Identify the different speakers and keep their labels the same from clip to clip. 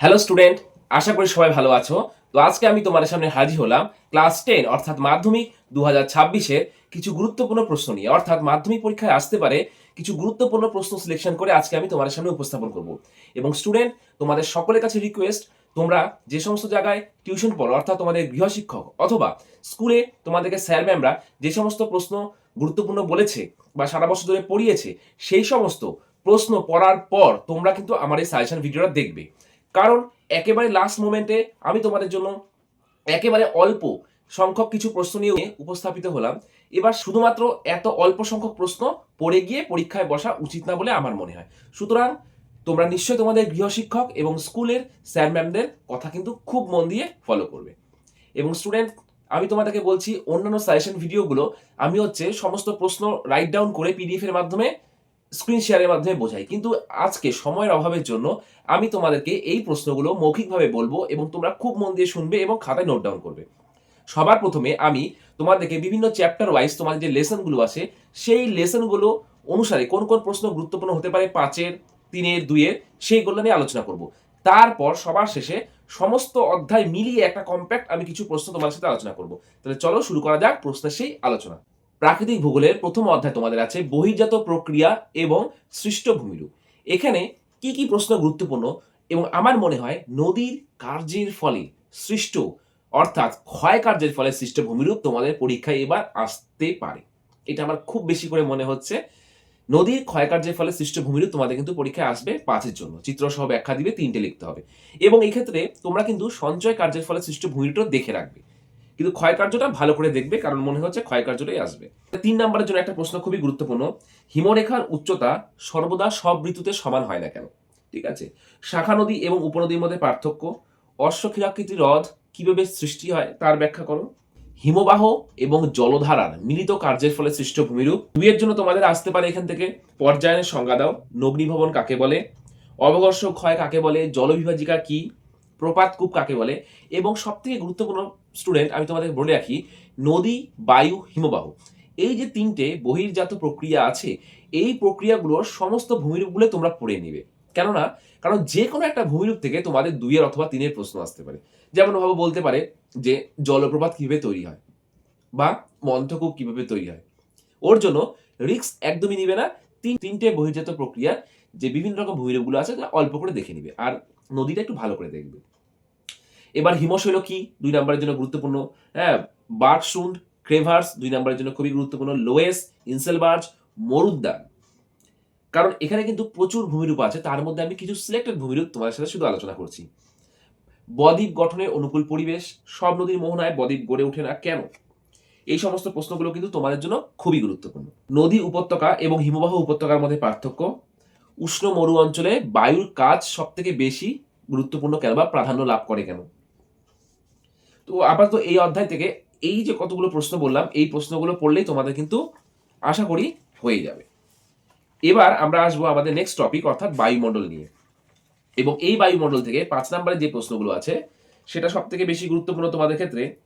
Speaker 1: Hello student আশা করি সবাই ভালো আছো। তো আজকে আমি তোমাদের সামনে হাজির হলাম ক্লাস টেন অর্থাৎ মাধ্যমিক দু হাজার ছাব্বিশের কিছু গুরুত্বপূর্ণ প্রশ্ন নিয়ে। অর্থাৎ মাধ্যমিক পরীক্ষায় আসতে পারে কিছু গুরুত্বপূর্ণ প্রশ্ন সিলেকশন করে আজকে আমি তোমাদের সামনে উপস্থাপন করব। এবং স্টুডেন্ট তোমাদের সকলের কাছে রিকোয়েস্ট তোমরা যে সমস্ত জায়গায় টিউশন পড়ো, অর্থাৎ তোমাদের গৃহশিক্ষক অথবা স্কুলে তোমাদেরকে স্যার ম্যামরা যে সমস্ত প্রশ্ন গুরুত্বপূর্ণ বলেছে বা সারা বছর ধরে পড়িয়েছে, সেই সমস্ত প্রশ্ন পড়ার পর তোমরা কিন্তু আমার এই সাজেশন ভিডিওটা দেখবে। কারণ একেবারে লাস্ট মোমেন্টে আমি তোমাদের জন্য একেবারে অল্প সংখ্যক কিছু প্রশ্ন নিয়ে উপস্থাপিত হলাম। এবার শুধুমাত্র এত অল্প সংখ্যক প্রশ্ন পড়ে গিয়ে পরীক্ষায় বসা উচিত না বলে আমার মনে হয়। সুতরাং তোমরা নিশ্চয়ই তোমাদের গৃহশিক্ষক এবং স্কুলের স্যার ম্যামদের কথা কিন্তু খুব মন দিয়ে ফলো করবে। এবং স্টুডেন্ট আমি তোমাদেরকে বলছি অন্যান্য সাজেশন ভিডিওগুলো আমি হচ্ছে সমস্ত প্রশ্ন রাইট ডাউন করে পিডিএফ এর মাধ্যমে স্ক্রিন শেয়ারের মাধ্যমে বোঝাই। কিন্তু আজকে সময়ের অভাবের জন্য আমি তোমাদেরকে এই প্রশ্নগুলো মৌখিকভাবে বলব এবং তোমরা খুব মন দিয়ে শুনবে এবং খাতায় নোট ডাউন করবে। সবার প্রথমে আমি তোমাদেরকে বিভিন্ন চ্যাপ্টার ওয়াইজ তোমাদের যে লেসনগুলো আছে, সেই লেসনগুলো অনুসারে কোন কোন প্রশ্ন গুরুত্বপূর্ণ হতে পারে, পাঁচের, তিনের, দুইয়ের, সেইগুলো নিয়ে আলোচনা করব। তারপর সবার শেষে সমস্ত অধ্যায় মিলিয়ে একটা কম্প্যাক্ট আমি কিছু প্রশ্ন তোমার সাথে আলোচনা করব। তাহলে চলো শুরু করা যাক প্রশ্নের সেই আলোচনা। প্রাকৃতিক ভূগোলের প্রথম অধ্যায় তোমাদের আছে বহির্জাত প্রক্রিয়া এবং সৃষ্ট ভূমিরূপ এখানে কি কি প্রশ্ন গুরুত্বপূর্ণ এবং আমার মনে হয় নদীর কার্যের ফলে সৃষ্ট, অর্থাৎ ক্ষয় কার্যের ফলে সৃষ্ট ভূমিরূপ তোমাদের পরীক্ষায় এবার আসতে পারে। এটা আমার খুব বেশি করে মনে হচ্ছে। নদীর ক্ষয়কার্যের ফলে সৃষ্ট ভূমিরূপ তোমাদের কিন্তু পরীক্ষায় আসবে পাঁচের জন্য। চিত্র সহ ব্যাখ্যা দিবে তিনটে লিখতে হবে। এবং এক্ষেত্রে তোমরা কিন্তু সঞ্চয় কার্যের ফলে সৃষ্ট ভূমিরূপটা দেখে রাখবে। কিন্তু ক্ষয় কার্যটা ভালো করে দেখবে, কারণ মনে হচ্ছে ক্ষয় কার্যটাই আসবে। তিন নম্বরের জন্য একটা প্রশ্ন খুবই গুরুত্বপূর্ণ। হিমরেখার উচ্চতা সর্বদা সব ঋতুতে সমান হয় না কেন? ঠিক আছে? শাখা নদী এবং উপনদীর মধ্যে পার্থক্য অশ্বক্ষীরাকৃতি হ্রদ কীভাবে সৃষ্টি হয় তার ব্যাখ্যা করো। হিমবাহ এবং জলধারার মিলিত কার্যের ফলে সৃষ্ট ভূমিরূপ। দুইয়ের জন্য তোমাদের আসতে পারে এখান থেকে পর্যায়নের সংজ্ঞা দাও। নগ্নিভবন কাকে বলে? অবঘর্ষ ক্ষয় কাকে বলে? জলবিভাজিকা কি? প্রপাত কূপ কাকে বলে? এবং সব থেকে গুরুত্বপূর্ণ স্টুডেন্ট আমি তোমাদের বলে রাখি, নদী, বায়ু, হিমবাহ। এই যে তিনটে বহির্জাত প্রক্রিয়া আছে, এই প্রক্রিয়াগুলোর সমস্ত ভূমিরূপগুলো তোমরা পড়ে নিবে। কেননা, কারণ যে কোনো একটা ভূমিরূপ থেকে তোমাদের দুইয়ের অথবা তিনের প্রশ্ন আসতে পারে। যেমন ভাবে বলতে পারে যে, জলপ্রপাত কীভাবে তৈরি হয়? বা মন্থকূপ কীভাবে তৈরি হয়? ওর জন্য রিক্স একদমই নিবে না। তিন, তিনটে বহির্জাত প্রক্রিয়া যে বিভিন্ন রকম ভূমিরূপগুলো আছে তা অল্প করে দেখে নিবে। আর নদীটা একটু ভালো করে দেখবে। এবার হিমশৈল কি? দুই নম্বরের জন্য গুরুত্বপূর্ণ। হ্যাঁ বার্কসুন্ড, ক্রেভার্স দুই নম্বরের জন্য খুবই গুরুত্বপূর্ণ। লোয়েস, ইনসেলবার্জ, মরুদ্যান। কারণ এখানে কিন্তু প্রচুর ভূমিরূপ আছে, তার মধ্যে আমি কিছু সিলেক্টেড ভূমিরূপ তোমাদের সাথে শুধু আলোচনা করছি। বদ্বীপ গঠনের অনুকূল পরিবেশ, সব নদীর মোহনায় বদ্বীপ গড়ে ওঠে না কেন? এই সমস্ত প্রশ্নগুলো কিন্তু তোমাদের জন্য খুবই গুরুত্বপূর্ণ। নদী উপত্যকা এবং হিমবাহ উপত্যকার মধ্যে পার্থক্য উষ্ণ মরু অঞ্চলে বায়ুর কাজ সব থেকে বেশি গুরুত্বপূর্ণ কেন বা প্রাধান্য লাভ করে কেন? তো আপাতত এই অধ্যায় থেকে এই যে কতগুলো প্রশ্ন বললাম, এই প্রশ্নগুলো পড়লেই তোমাদের কিন্তু আশা করি হয়ে যাবে। এবার আমরা আসব আমাদের নেক্সট টপিক অর্থাৎ বায়ুমণ্ডল নিয়ে। এবং এই বায়ুমণ্ডল থেকে পাঁচ নম্বরে যে প্রশ্নগুলো আছে, সেটা সব থেকে বেশি গুরুত্বপূর্ণ তোমাদের ক্ষেত্রে।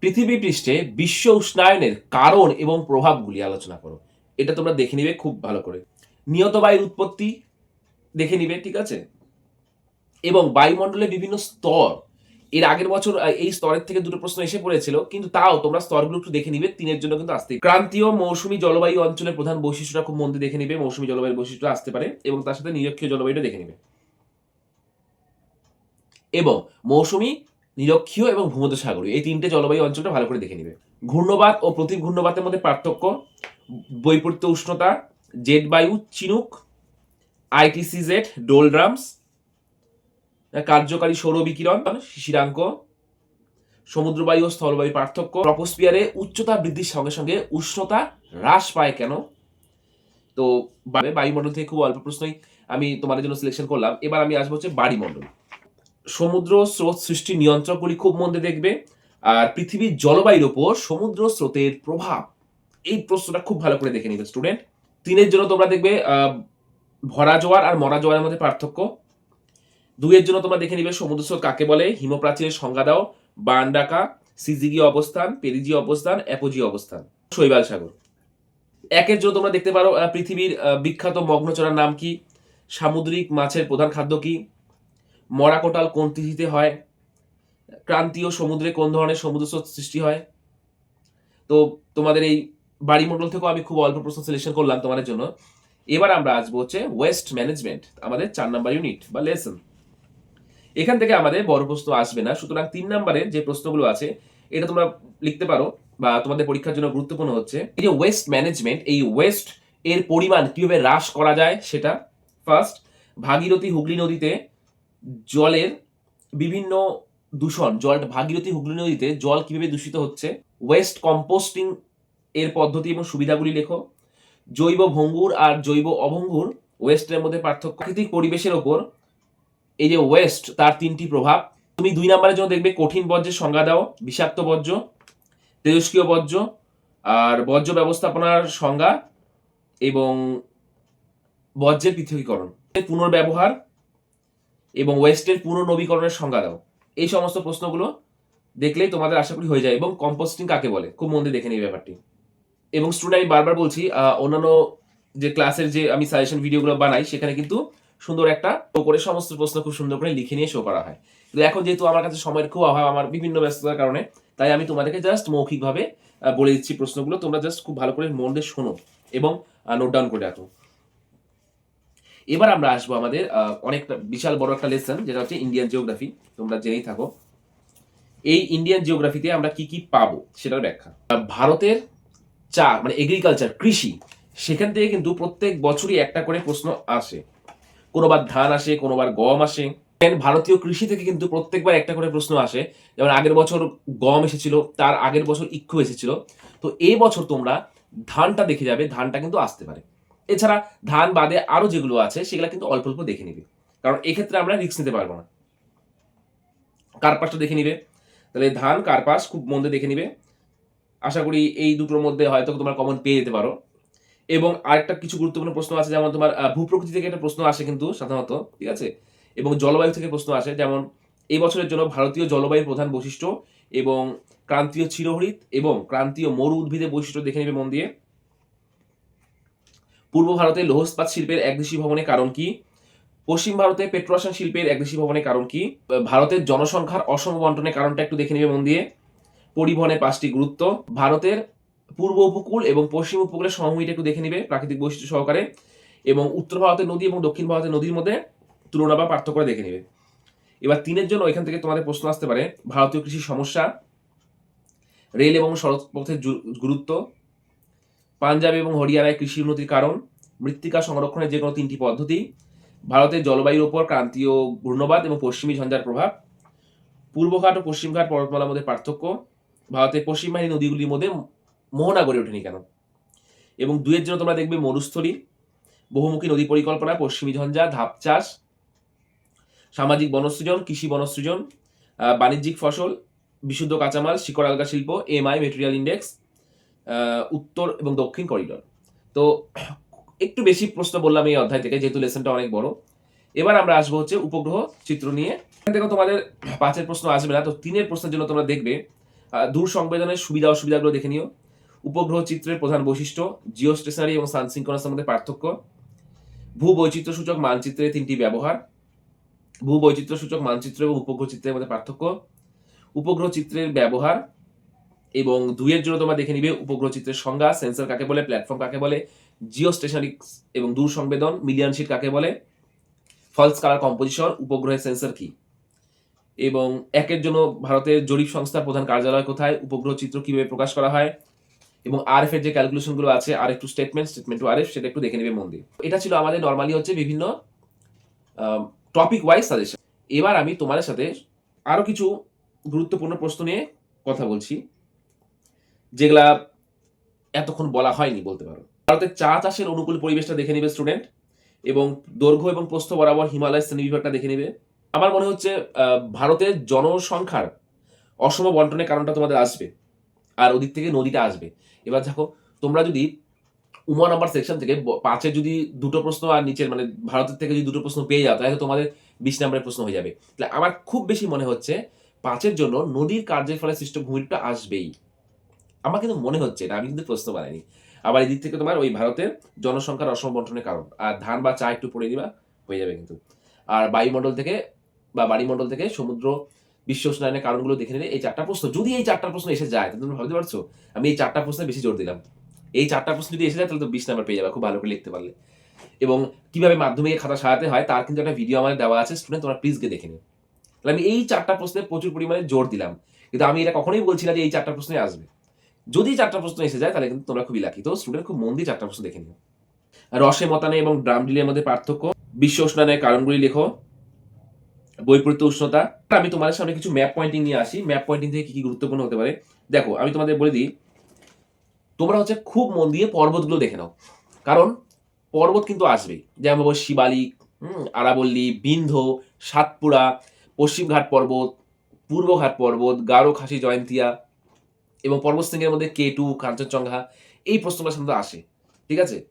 Speaker 1: পৃথিবী পৃষ্ঠে বিশ্ব উষ্ণায়নের কারণ এবং প্রভাবগুলি আলোচনা করো। এটা তোমরা দেখে নিবে খুব ভালো করে। নিয়ত বায়ুর উৎপত্তি দেখে নিবে, ঠিক আছে? এবং বায়ুমণ্ডলের বিভিন্ন স্তর, এর আগের বছর এই স্তরের থেকে দুটো প্রশ্ন এসে পড়েছিল, কিন্তু তাও তোমরা স্তরগুলো একটু দেখে নিবে, তিনের জন্য কিন্তু আসতে ক্রান্তীয় মৌসুমী জলবায়ু অঞ্চলের প্রধান বৈশিষ্ট্যটা খুব মন দিয়ে দেখে নিবে, মৌসুমী জলবায়ুর বৈশিষ্ট্য আসতে পারে, এবং তার সাথে নিরক্ষীয় জলবায়ুটা দেখে নিবে। এবং মৌসুমী, নিরক্ষীয় এবং ভূমধ্যসাগরীয়, এই তিনটে জলবায়ু অঞ্চলটা ভালো করে দেখে নিবে। ঘূর্ণবাত ও প্রতি ঘূর্ণবাতের মধ্যে পার্থক্য, বৈপরীত্য উষ্ণতা জেট বায়ু চিনুক আইটিসি জেড ডোলড্রামস, কার্যকারী সৌর বিকিরণ, শিশিরাঙ্ক, সমুদ্রবায়ু ও স্থলবায়ু পার্থক্য, ট্রপোস্ফিয়ারে উচ্চতা বৃদ্ধির সঙ্গে সঙ্গে উষ্ণতা হ্রাস পায় কেন? তো বায়ুমণ্ডল থেকে খুব অল্প প্রশ্নই আমি তোমাদের জন্য সিলেকশন করলাম। এবার আমি আসব হচ্ছে বাড়িমণ্ডল। সমুদ্র স্রোত সৃষ্টি নিয়ন্ত্রকগুলি খুব মন দিয়ে দেখবে। আর পৃথিবীর জলবায়ুর ওপর সমুদ্র স্রোতের প্রভাব। এই প্রশ্নটা খুব ভালো করে দেখে নিবে স্টুডেন্ট তিনের জন্য তোমরা দেখবে ভরা জোয়ার আর মরা জোয়ারের মধ্যে পার্থক্য। দুইয়ের জন্য তোমরা দেখে নিবে, সমুদ্র স্রোত কাকে বলে? হিমপ্রাচীরের সংজ্ঞা দাও। বানডাকা সিজিগীয় অবস্থান, পেরিজি অবস্থান, অ্যাপোজি অবস্থান, শৈবাল সাগর। একের জন্য তোমরা দেখতে পারো পৃথিবীর বিখ্যাত মগ্নচরার নাম কি? সামুদ্রিক মাছের প্রধান খাদ্য কি? মরাকোটাল কোন তিথিতে হয়? ক্রান্তীয় সমুদ্রে কোন ধরনের সমুদ্র স্রোত সৃষ্টি হয়? তো তোমাদের এই বাড়িমণ্ডল থেকেও আমি খুব অল্প প্রশ্ন সিলেকশন করলাম তোমাদের জন্য। এবার আমরা আসব হচ্ছে ওয়েস্ট ম্যানেজমেন্ট আমাদের চার নাম্বার ইউনিট বা লেসন এখান থেকে আমাদের বড় প্রশ্ন আসবে না, সুতরাং তিন নাম্বারের যে প্রশ্নগুলো আছে, এটা তোমরা লিখতে পারো বা তোমাদের পরীক্ষার জন্য গুরুত্বপূর্ণ হচ্ছে। এই যে ওয়েস্ট ম্যানেজমেন্ট এই ওয়েস্ট এর পরিমাণ কীভাবে হ্রাস করা যায় সেটা ফার্স্ট ভাগীরথী হুগলি নদীতে জলের বিভিন্ন দূষণ, জল ভাগীরথী হুগলি নদীতে জল কীভাবে দূষিত হচ্ছে ওয়েস্ট কম্পোস্টিং এর পদ্ধতি এবং সুবিধাগুলি লেখো। জৈব ভঙ্গুর আর জৈব অভঙ্গুর ওয়েস্টের মধ্যে পার্থক্য। প্রাকৃতিক পরিবেশের ওপর এই যে ওয়েস্ট, তার তিনটি প্রভাব। তুমি দুই নম্বরের জন্য দেখবে কঠিন বর্জ্যের সংজ্ঞা দাও, বিষাক্ত বর্জ্য তেজস্ক্রিয় বর্জ্য আর বর্জ্য ব্যবস্থাপনার সংজ্ঞা এবং বর্জ্যের পৃথকীকরণ। পুনর্ব্যবহার এবং ওয়েস্টের পুনর্নবীকরণের সংজ্ঞা দাও। এই সমস্ত প্রশ্নগুলো দেখলেই তোমাদের আশা করি হয়ে যায় এবং কম্পোস্টিং কাকে বলে? খুব মন দিয়ে দেখে নিই ব্যাপারটি। এবং স্টুডেন্ট আমি বারবার বলছি অন্যান্য যে ক্লাসের যে আমি সাজেশন ভিডিওগুলো বানাই, সেখানে কিন্তু সুন্দর একটা show করে সমস্ত প্রশ্ন খুব সুন্দর করে লিখে নিয়ে শো করা হয়। কিন্তু এখন যেহেতু আমার কাছে সময়ের খুব অভাব, আমার বিভিন্ন ব্যস্ততার কারণে, তাই আমি তোমাদেরকে জাস্ট মৌখিকভাবে বলে দিচ্ছি প্রশ্নগুলো। তোমরা জাস্ট খুব ভালো করে মন দিয়ে শোনো এবং নোট ডাউন করে রাখো। এবার আমরা আসব আমাদের অনেকটা বিশাল বড় একটা লেসন যেটা হচ্ছে ইন্ডিয়ান জিওগ্রাফি তোমরা জেনেই থাকো। এই ইন্ডিয়ান জিওগ্রাফিতে আমরা কি কি পাবো, সেটার ব্যাখ্যা। ভারতের চা মানে এগ্রিকালচার কৃষি, সেখান থেকে কিন্তু প্রত্যেক বছরই একটা করে প্রশ্ন আসে। কোনোবার ধান আসে কোনোবার গম আসে। ভারতীয় কৃষি থেকে কিন্তু প্রত্যেকবার একটা করে প্রশ্ন আসে। যেমন আগের বছর গম এসেছিল, তার আগের বছর ইক্ষু এসেছিল। তো এই বছর তোমরা ধানটা দেখে যাবে, ধানটা কিন্তু আসতে পারে। এছাড়া ধান বাদে আরও যেগুলো আছে, সেগুলো কিন্তু অল্প অল্প দেখে নিবে। কারণ এক্ষেত্রে আমরা রিস্ক নিতে পারব না। কার্পাসটা দেখে নিবে। তাহলে ধান, কার্পাস খুব মন্দে দেখে নিবে। আশা করি এই দুটোর মধ্যে হয়তো তোমার কমন পেয়ে যেতে পারো। এবং আরেকটা কিছু গুরুত্বপূর্ণ প্রশ্ন আছে, যেমন তোমার ভূপ্রকৃতি থেকে একটা প্রশ্ন আসে কিন্তু সাধারণত, ঠিক আছে? এবং জলবায়ু থেকে প্রশ্ন আসে, যেমন এই বছরের জন্য ভারতীয় জলবায়ুর প্রধান বৈশিষ্ট্য এবং ক্রান্তীয় চিরহরিত এবং ক্রান্তীয় মরু উদ্ভিদের বৈশিষ্ট্য দেখে নেবে মন দিয়ে। পূর্ব ভারতে লৌহ ইস্পাত শিল্পের একদেশী ভবনের কারণ কি? পশ্চিম ভারতে পেট্রোশন শিল্পের একদেশী ভবনের কারণ কি? ভারতের জনসংখ্যার অসম বন্টনের কারণটা একটু দেখে নেবে মন দিয়ে। পরিবহনের পাঁচটি গুরুত্ব। ভারতের পূর্ব উপকূল এবং পশ্চিম উপকূলের সমভূমিটা একটু দেখে নিবে প্রাকৃতিক বৈশিষ্ট্য সহকারে এবং উত্তর ভারতের নদী এবং দক্ষিণ ভারতের নদীর মধ্যে তুলনা বা পার্থক্য দেখে নিবে। এবার তিনের জন্য এখান থেকে তোমাদের প্রশ্ন আসতে পারে, ভারতীয় কৃষি সমস্যা, রেল এবং সড়ক পথের গুরুত্ব, পাঞ্জাব এবং হরিয়ানায় কৃষি উন্নতির কারণ, মৃত্তিকা সংরক্ষণের যে কোনো তিনটি পদ্ধতি, ভারতের জলবায়ুর ওপর ক্রান্তীয় ঘূর্ণবাদ এবং পশ্চিমী ঝঞ্ঝার প্রভাব পূর্বঘাট ও পশ্চিমঘাট পর্বতমালার মধ্যে পার্থক্য ভারতের পশ্চিমবাহী নদীগুলির মধ্যে মোহনা গড়ে ওঠেনি কেন? এবং দুয়ের জন্য তোমরা দেখবে মরুস্থলী, বহুমুখী নদী পরিকল্পনা, পশ্চিমী ঝঞ্ঝা, ধাপ চাষ, সামাজিক বনসৃজন, কৃষি বনসৃজন বাণিজ্যিক ফসল, বিশুদ্ধ কাঁচামাল, শিকড় আলগা শিল্প, এমআই, মেটেরিয়াল ইন্ডেক্স উত্তর এবং দক্ষিণ করিডোর। তো একটু বেশি প্রশ্ন বললাম এই অধ্যায় থেকে, যেহেতু লেসনটা অনেক বড়। এবার আমরা আসব হচ্ছে উপগ্রহ চিত্র নিয়ে। দেখো তোমাদের পাঁচের প্রশ্ন আসবে না, তো তিনের প্রশ্নের জন্য তোমরা দেখবে দূর সংবেদনের সুবিধা অসুবিধাগুলো দেখে নিও। উপগ্রহ চিত্রের প্রধান বৈশিষ্ট্য জিও স্টেশনারি এবং সানসিঙ্কনাসের মধ্যে পার্থক্য। ভূ বৈচিত্র্য সূচক মানচিত্রে তিনটি ব্যবহার। ভূ বৈচিত্র্য সূচক মানচিত্র এবং উপগ্রহ চিত্রের মধ্যে পার্থক্য। উপগ্রহ চিত্রের ব্যবহার এবং দুইয়ের জন্য তোমরা দেখে নিবে উপগ্রহ চিত্রের সংজ্ঞা সেন্সর কাকে বলে প্ল্যাটফর্ম কাকে বলে জিও স্টেশনারি এবং দূর সংবেদন মিলিয়ন শিট কাকে বলে ফলস কালার কম্পোজিশন উপগ্রহের সেন্সর কি? এবং একের জন্য ভারতের জরিপ সংস্থার প্রধান কার্যালয় কোথায়? উপগ্রহ চিত্র কীভাবে প্রকাশ করা হয়? এবং আরএফ এর যে ক্যালকুলেশনগুলো আছে আর একটু স্টেটমেন্ট স্টেটমেন্ট টু আর এফ সেটা একটু দেখে নেবে মন দিয়ে এটা ছিল আমাদের নর্মালি হচ্ছে বিভিন্ন টপিক ওয়াইজ সাজেশন এবার আমি তোমাদের সাথে আরও কিছু গুরুত্বপূর্ণ প্রশ্ন নিয়ে কথা বলছি, যেগুলা এতক্ষণ বলা হয়নি বলতে পারো। ভারতের চা চাষের অনুকূল পরিবেশটা দেখে নেবে স্টুডেন্ট এবং দৈর্ঘ্য এবং প্রস্থ বরাবর হিমালয় শ্রেণি বিভাগটা দেখে নেবে। আমার মনে হচ্ছে ভারতের জনসংখ্যার অসম বন্টনের কারণটা তোমাদের আসবে, আর ওদিক থেকে নদীটা আসবে। এবার দেখো, তোমরা যদি উমা নাম্বার সেকশন থেকে পাঁচের যদি দুটো প্রশ্ন আর নিচের মানে ভারতের থেকে যদি দুটো প্রশ্ন পেয়ে যাও, তাহলে তোমাদের বিশ নম্বরের প্রশ্ন হয়ে যাবে। তাহলে আমার খুব বেশি মনে হচ্ছে, পাঁচের জন্য নদীর কার্যের ফলে সৃষ্ট ভূমিটা আসবেই। আমার কিন্তু মনে হচ্ছে এটা আমি কিন্তু প্রশ্ন বানাইনি। আবার এদিক থেকে তোমার ওই ভারতের জনসংখ্যার অসম বন্টনের কারণ, আর ধান বা চা একটু পড়ে দিবা হয়ে যাবে কিন্তু। আর বায়ুমণ্ডল থেকে বা বাড়িমণ্ডল থেকে সমুদ্র, বিশ্ব উষ্ণায়নের কারণগুলো দেখে নিলে এই চারটা প্রশ্ন, যদি এই চারটা প্রশ্ন এসে যায়, তাহলে তুমি ভাবতে পারছ, আমি এই চারটা প্রশ্নে বেশি জোর দিলাম। এই চারটা প্রশ্ন যদি এসে যায়, তাহলে তো বিশ নাম্বার পেয়ে যাবে, খুব ভালো করে লিখতে পারলে। এবং কীভাবে মাধ্যমিকের খাতা সারাতে হয়, তার কিন্তু একটা ভিডিও আমাদের দেওয়া আছে স্টুডেন্ট তোমরা প্লিজ গিয়ে দেখে নিও। তাহলে আমি এই চারটা প্রশ্নে প্রচুর পরিমাণে জোর দিলাম, কিন্তু আমি এটা কখনোই বলছি না যে এই চারটা প্রশ্নে আসবে। যদি চারটা প্রশ্ন এসে যায়, তাহলে কিন্তু তোমরা খুবই লাকি তো স্টুডেন্ট খুব মন দিয়ে চারটা প্রশ্ন দেখে নিও। রসে মতানে এবং ব্রামডিলের মধ্যে পার্থক্য, বিশ্ব উষ্ণায়নের কারণগুলি লেখো বৈপরীত্য উষ্ণতা। আমি তোমাদের সামনে কিছু ম্যাপ পয়েন্টিং নিয়ে আসি। ম্যাপ পয়েন্টিং থেকে কি কি গুরুত্বপূর্ণ হতে পারে? দেখো, আমি তোমাদের বলে দিই, তোমরা হচ্ছে খুব মন দিয়ে পর্বতগুলো দেখে নাও। কারণ পর্বত কিন্তু আসবেই। যেমন শিবালিক আরাবল্লী বিন্ধ সাতপুরা, পশ্চিমঘাট পর্বত, পূর্বঘাট পর্বত, গারো খাসি জয়ন্তিয়া এবং পর্বতশৃঙ্গের মধ্যে কে টু কাঞ্চনজঙ্ঘা, এই প্রশ্নগুলো সাধারণত আসে। ঠিক আছে?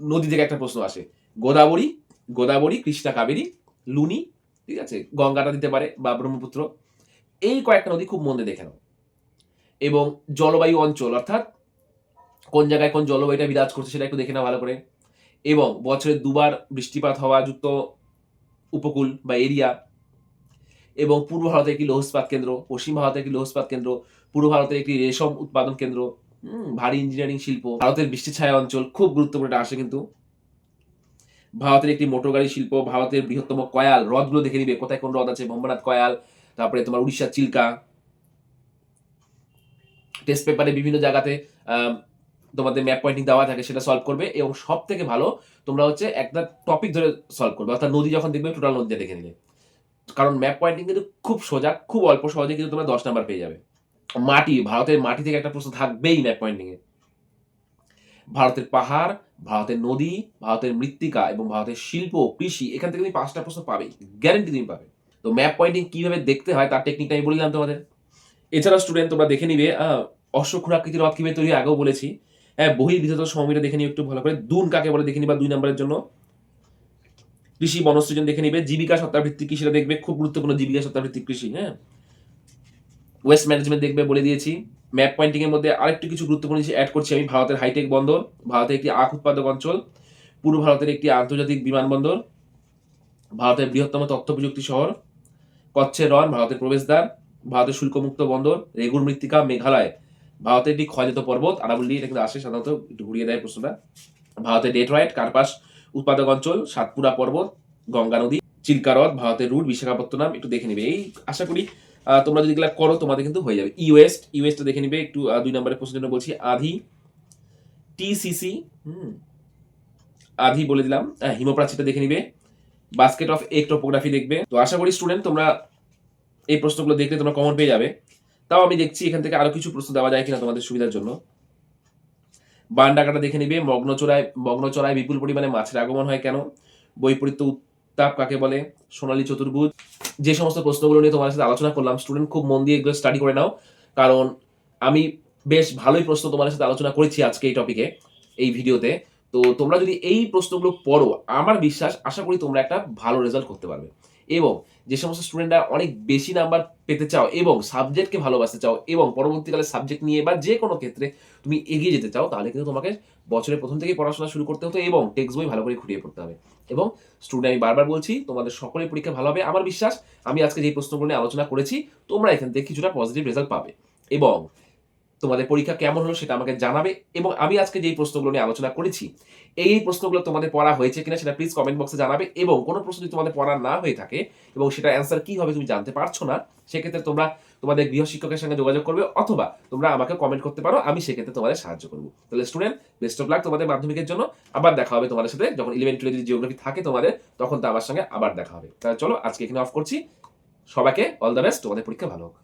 Speaker 1: নদী থেকে একটা প্রশ্ন আসে। গোদাবরী গোদাবরী, কৃষ্ণা কাবেরী, লুনি ঠিক আছে? গঙ্গাটা দিতে পারে বা ব্রহ্মপুত্র। এই কয়েকটা নদী খুব মনে দেখে এবং জলবায়ু অঞ্চল, অর্থাৎ কোন জায়গায় কোন জলবায়ুটা বিরাজ করছে সেটা একটু দেখে নাও ভালো করে। এবং বছরে দুবার বৃষ্টিপাত হওয়া যুক্ত উপকূল বা এরিয়া। এবং পূর্ব ভারতের একটি লৌহস্পাত কেন্দ্র, পশ্চিম ভারতের একটি লৌহস্পাত কেন্দ্র, পূর্ব ভারতের একটি রেশম উৎপাদন কেন্দ্র ভারী ইঞ্জিনিয়ারিং শিল্প। ভারতের বৃষ্টি ছায়া অঞ্চল খুব গুরুত্বপূর্ণ আসে কিন্তু। ভারতের একটি মোটর গাড়ি শিল্প, ভারতের বৃহত্তম কয়াল, হ্রদগুলো দেখে নিবে। কোথায় কোন হ্রদ আছে? ভম্বনাথ কয়াল, তারপরে তোমার উড়িষ্যার চিল্কা। টেস্ট পেপারে বিভিন্ন জায়গাতে তোমাদের ম্যাপ পয়েন্টিং দেওয়া থাকে, সেটা সলভ করবে। এবং সব থেকে ভালো, তোমরা হচ্ছে একটা টপিক ধরে সলভ করবে। অর্থাৎ নদী যখন দেখবে টোটাল নদীটা দেখে নিলে কারণ ম্যাপ পয়েন্টিং কিন্তু খুব সোজা, খুব অল্প সহজে কিন্তু তোমরা দশ নাম্বার পেয়ে যাবে। মাটি, ভারতের মাটি থেকে একটা প্রশ্ন থাকবেই ম্যাপ পয়েন্টিংয়ে ভারতের পাহাড় ভারতের নদী ভারতের মৃত্তিকা এবং ভারতের শিল্প কৃষি এখান থেকে তুমি পাঁচটা প্রশ্ন পাবেই গ্যারেন্টি তুমি পাবে। তো ম্যাপ পয়েন্টিং কীভাবে দেখতে হয় তার টেকনিকটা আমি বলে দিলাম তোমাদের। এছাড়া স্টুডেন্ট তোমরা দেখে নিবে আহ, অশ্বক্ষুরাকৃতির রথ কীভাবে তৈরি আগেও বলেছি। হ্যাঁ বহির্বিধত সমমিটা দেখে নিবে একটু ভালো করে। দুন কাকে বলে দেখে নিবা দুই নম্বরের জন্য। কৃষি বনসৃজন দেখে নিবে। জীবিকা সত্তাভিত্তিক কৃষিটা দেখবে খুব গুরুত্বপূর্ণ জীবিকা সত্তাভিত্তিক কৃষি হ্যাঁ। ওয়েস্ট ম্যানেজমেন্ট দেখবে বলে দিয়েছি। ম্যাপ পয়েন্টিং এর মধ্যে আরেকটু কিছু গুরুত্বপূর্ণ জিনিস অ্যাড করছি আমি। ভারতের হাইটেক বন্দর, ভারতের একটি আখ উৎপাদক অঞ্চল, পূর্ব ভারতের একটি আন্তর্জাতিক বিমানবন্দর ভারতের বৃহত্তম তথ্য প্রযুক্তি শহর, কচ্ছের রন, ভারতের প্রবেশদ্বার, ভারতের শুল্কমুক্ত বন্দর, রেগুর মৃত্তিকা, মেঘালয়। ভারতের একটি ক্ষয়জাত পর্বত আরাবল্লী এটা কিন্তু আসে সাধারণত, একটু ঘুরিয়ে দেয় প্রশ্নটা। ভারতের ডেট্রয়েট কার্পাস উৎপাদক অঞ্চল, সাতপুরা পর্বত, গঙ্গা নদী, চিল্কা হ্রদ, ভারতের রুট, বিশাখাপত্তনম, একটু দেখে নেবে। এই আশা করি তোমরা যদি এগুলা করো তোমাদের কিন্তু হয়ে যাবে। ইউএস্ট ইউএসটা দেখে নিবে একটু দুই নম্বরের প্রশ্নের জন্য বলছি আধি টিসিসি হুম আধি বলে দিলাম। হ্যাঁ, হিমপ্রাচীরটা দেখে নিবে। বাস্কেট অফ এক টোপোগ্রাফি দেখবে। তো আশা করি স্টুডেন্ট তোমরা এই প্রশ্নগুলো দেখলে তোমরা কমন পেয়ে যাবে। তাও আমি দেখছি এখান থেকে আরও কিছু প্রশ্ন দেওয়া যায় কিনা তোমাদের সুবিধার জন্য। বান ডাকাটা দেখে নিবে। মগ্নচড়ায় মগ্নচড়ায় বিপুল পরিমাণে মাছের আগমন হয় কেন? বৈপরীত্য উত্তাপ কাকে বলে? সোনালী চতুর্ভুজ। যে সমস্ত প্রশ্নগুলো নিয়ে তোমার সাথে আলোচনা করলাম স্টুডেন্ট খুব মন দিয়ে এগুলো স্টাডি করে নাও। কারণ আমি বেশ ভালোই প্রশ্ন তোমার সাথে আলোচনা করেছি আজকে এই টপিকে এই ভিডিওতে তো। তোমরা যদি এই প্রশ্নগুলো পড়ো, আমার বিশ্বাস, আশা করি তোমরা একটা ভালো রেজাল্ট করতে পারবে। এবং যে সমস্ত স্টুডেন্টরা অনেক বেশি নাম্বার পেতে চাও এবং সাবজেক্টকে ভালোবাসতে চাও এবং পরবর্তীকালে সাবজেক্ট নিয়ে বা যে কোনো ক্ষেত্রে তুমি এগিয়ে যেতে চাও, তাহলে কিন্তু তোমাকে বছরের প্রথম থেকেই পড়াশোনা শুরু করতে হতো এবং টেক্সট বই ভালো করে খুঁটিয়ে পড়তে হবে। এবং স্টুডেন্ট আমি বারবার বলছি, তোমাদের সকলের পরীক্ষা ভালো হবে। আমার বিশ্বাস, আমি আজকে যে প্রশ্নগুলো নিয়ে আলোচনা করেছি, তোমরা এখান থেকে কিছুটা পজিটিভ রেজাল্ট পাবে। এবং তোমাদের পরীক্ষা কেমন হলো সেটা আমাকে জানাবে এবং আমি আজকে যেই প্রশ্নগুলো নিয়ে আলোচনা করেছি, এই প্রশ্নগুলো তোমাদের পড়া হয়েছে কিনা সেটা প্লিজ কমেন্ট বক্সে জানাবে এবং কোনো প্রশ্ন যদি তোমাদের পড়া না হয়ে থাকে এবং সেটা অ্যান্সার কি হবে তুমি জানতে পারছ না, সেক্ষেত্রে তোমরা তোমাদের গৃহ শিক্ষকের সঙ্গে যোগাযোগ করবে অথবা তোমরা আমাকে কমেন্ট করতে পারো, আমি সেক্ষেত্রে তোমাদের সাহায্য করব। তাহলে স্টুডেন্ট বেস্ট অফ লাক তোমাদের মাধ্যমিকের জন্য। আবার দেখা হবে তোমাদের সাথে, যখন ইলেভেন টুয়েলভ যদি জিওগ্রাফি থাকে তোমাদের, তখন তো আমার সঙ্গে আবার দেখা হবে। তাহলে চলো আজকে এখানে অফ করছি। সবাইকে অল দ্য বেস্ট তোমাদের পরীক্ষা ভালো হোক।